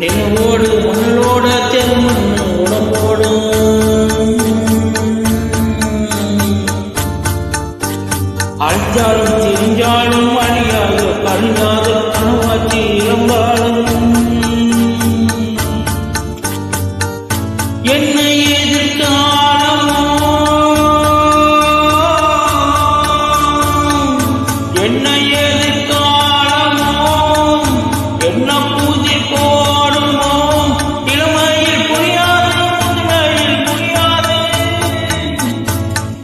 நினைவோடு மண்ணோட தென்னும் உடம்போடு அழிஞ்சாலும் தெரிஞ்சாலும் அழியாத கருணாத கனவாச்சி இளம்பாலும் என்னை எதிர்காலமோ என்னை